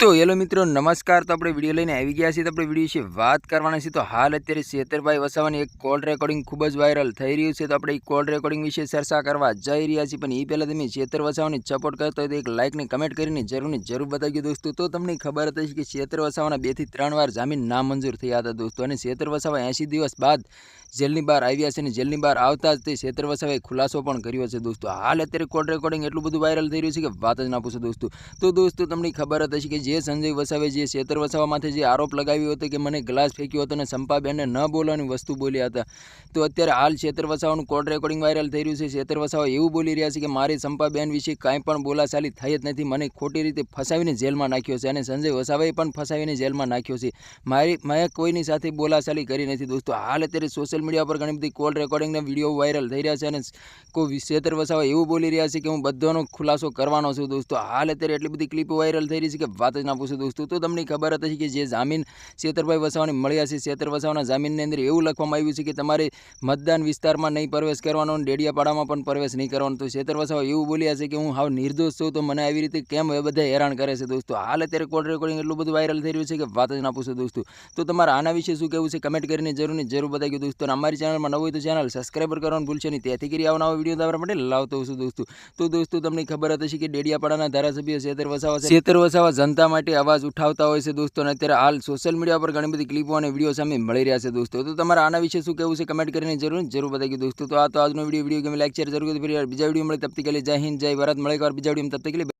તો હેલો મિત્રો, નમસ્કાર. તો આપણે વીડિયો લઈને આવી ગયા છીએ. તો આપણે વીડિયો વિશે વાત કરવાના છીએ. તો હાલ અત્યારે શેતરભાઈ વસાવાની એક કોલ રેકોર્ડિંગ ખૂબ જ વાયરલ થઈ રહ્યું છે. તો આપણે એ કોલ રેકોર્ડિંગ વિશે ચર્ચા કરવા જઈ રહ્યા છીએ. પણ એ પહેલાં તમે શેતર વસાવાની સપોર્ટ કરતો હોય તો એક લાઇકને કમેન્ટ કરીને જરૂરની જરૂર બતાવજો દોસ્તો. તો તમને ખબર હતી કે શેતર વસાવાના બેથી ત્રણ વાર જામીન નામંજૂર થયા હતા દોસ્તો. અને શેતર વસાવા એંસી દિવસ બાદ જેલની બહાર આવ્યા છે અને જેલની બહાર આવતા જ તે વસાવાએ ખુલાસો પણ કર્યો છે દોસ્તો. હાલ અત્યારે કોર્ટ રેકોર્ડિંગ એટલું બધું વાયરલ થઈ રહ્યું છે કે વાત જ ના પૂછો દોસ્તો. તો દોસ્તો તમને ખબર હશે કે જે સંજય વસાવે જે ક્ષેત્ર વસાવા જે આરોપ લગાવ્યો હતો કે મને ગ્લાસ ફેંક્યો હતો અને સંપાબેનને ન બોલવાની વસ્તુ બોલ્યા હતા. તો અત્યારે હાલ ક્ષેત્ર વસાવાનું કોર્ટ રેકોર્ડિંગ વાયરલ થઈ રહ્યું છે. ક્ષેત્ર વસાવા એવું બોલી રહ્યા છે કે મારી સંપાબેન વિશે કાંઈ પણ બોલાચાલી થઈ જ નથી. મને ખોટી રીતે ફસાવીને જેલમાં નાખ્યો છે અને સંજય વસાવાએ પણ ફસાવીને જેલમાં નાખ્યો છે. મારી મેં કોઈની સાથે બોલાચાલી કરી નથી દોસ્તો. હાલ અત્યારે સોશિયલ મીડિયા પર ઘણી બધી કોલ રેકોર્ડિંગના વીડિયો વાયરલ થઈ રહ્યા છે અને કોઈ શેતર વસાવા એવું બોલી રહ્યા છે કે હું બધાનો ખુલાસો કરવાનો છું દોસ્તો. હાલ અત્યારે એટલી બધી ક્લિપો વાયરલ થઈ રહી છે કે વાત જ ના પૂછો દોસ્તો. તો તમને ખબર હતી કે જે જામીન શેતરભાઈ વસાવાને મળ્યા છે, શેતર વસાવાના જામીનની અંદર એવું લખવામાં આવ્યું છે કે તમારે મતદાન વિસ્તારમાં નહીં પ્રવેશ કરવાનો અને ડેડિયાપાડામાં પણ પ્રવેશ નહીં કરવાનો. તો શેતર વસાવા એવું બોલ્યા છે કે હું હાવ નિર્દોષ છું, તો મને આવી રીતે કેમ એ બધા હેરાન કરે છે દોસ્તો? હાલ અત્યારે કોલ રેકોર્ડિંગ એટલું બધું વાયરલ થઈ રહ્યું છે કે વાત જ ના પૂછો દોસ્તો. તો તમારે આના વિશે શું કહેવું છે? કમેન્ટ કરીને જરૂર ને જરૂર બતાવી દોસ્તો. અને અમારી ચેનલમાં નવું હોય તો ચેનલ સબસ્ક્રાઈબર કરવાનું ભૂલશો નહીં. તેથી કરી આવા નવા વીડિયો તમારા માટે લાવતો છું દોસ્તો. તો દોસ્તો, તમને ખબર હતી કે ડેડિયાપાડાના ધારાસભ્ય શેતર વસાવા શેતર વસાવા જનતા માટે અવાજ ઉઠાવતા હોય છે દોસ્તો, અને અત્યારે હાલ સોશિયલ મીડિયા પર ઘણી બધી ક્લિપો અને વીડિયો સામે મળી રહ્યા છે દોસ્તો. તો તમારે આના વિશે શું કહેવું છે કમેન્ટ કરીને જરૂર જરૂર બતાવી દોસ્તો. તો આ તો આજનો વીડિયો વીડિયો ગમે લાઈક શેર જરૂર ફરી બીજા વીડિયો મળે. તબ તક જય હિન્દ, જય ભારત. મળે એક બીજા વીડિયો તબ તક